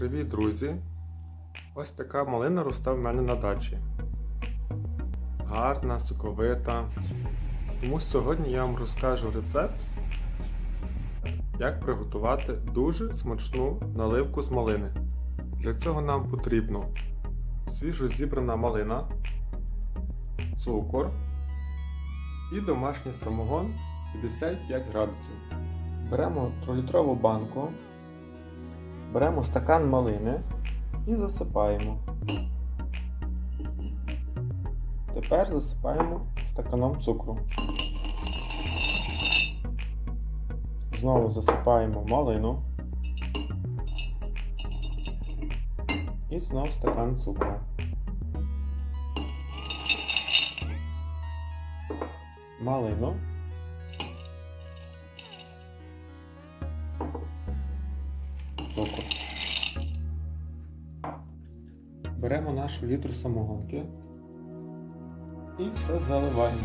Привіт, друзі! Ось така малина росте в мене на дачі. Гарна, соковита. Тому сьогодні я вам розкажу рецепт, як приготувати дуже смачну наливку з малини. Для цього нам потрібно свіжо зібрана малина, цукор і домашній самогон 55 градусів. Беремо 3-літрову банку. Беремо стакан малини і засипаємо. Тепер засипаємо стаканом цукру. Знову засипаємо малину. І знову стакан цукру. Малину. Цукор. Беремо нашу літру самогонки і все заливаємо.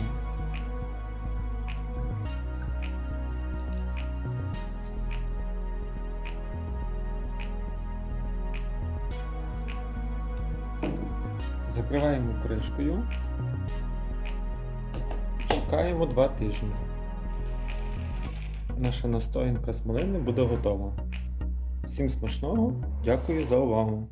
Закриваємо кришкою. Чекаємо 2 тижні. Наша настоянка з малини буде готова. Всім смачного, дякую за увагу!